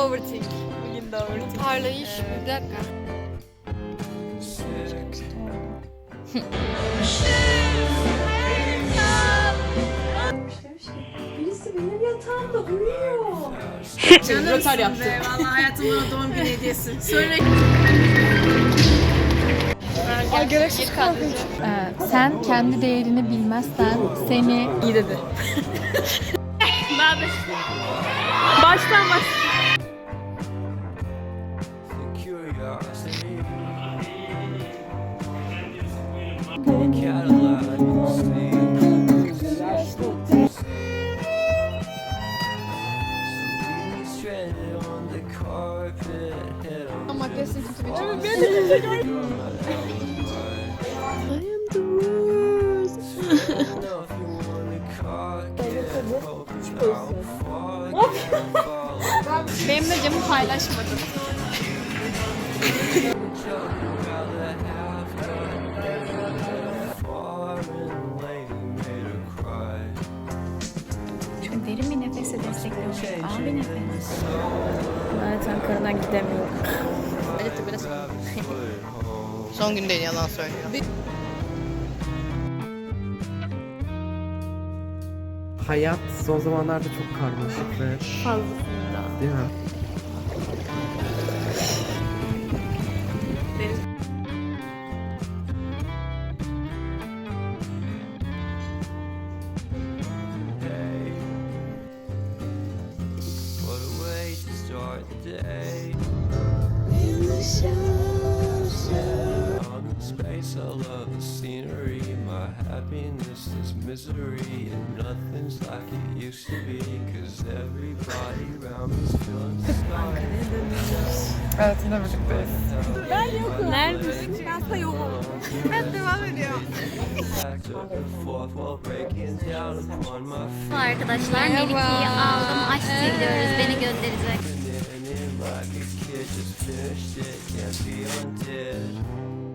de overthink. Bugün de overthink. Parlayış. Bir dakika. Rötar yaptı. Valla hayatımın doğum günü hediyesi. Söyle. Ay gereksiz. Ee, sen kendi değerini bilmezsen seni İyi dedi. ben de. Baştan baş. Cadillac Stranded on the carpet, head on Makyajın kötü bir I am the worst. know if you derin bir nefese destekliyor. Ağır bir nefes. Evet Ankara'dan gidemiyorum. Son gün değil yalan söylüyor. Hayat son zamanlarda çok karmaşık ve Fazlasıyla. değil mi? Happiness is misery, and nothing's like it used to be. Cause everybody around me's feeling sorry. Evet yine birlikteyiz. Neredesin? Ben de yokum. Devam my Arkadaşlar Melike'yi aldım. Aşk seviyoruz. Beni gönderecek.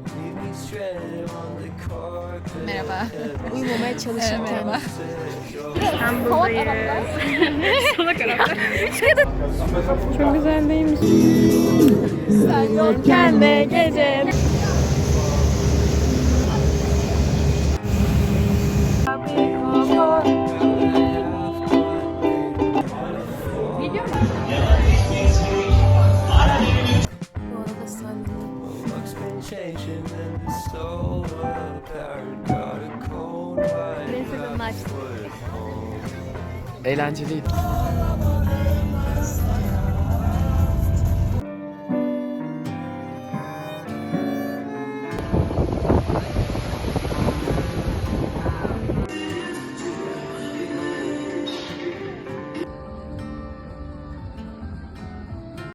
Feminine like a kid just finished it. Can't be undid. Leave me stranded on the carpet. Merhaba. Uyumamaya çalışırken. Çok güzel değilmiş. Sen yokken de gece. Changing and it's so apparent. Got a cold white açtım. foot home. Eğlenceliydi.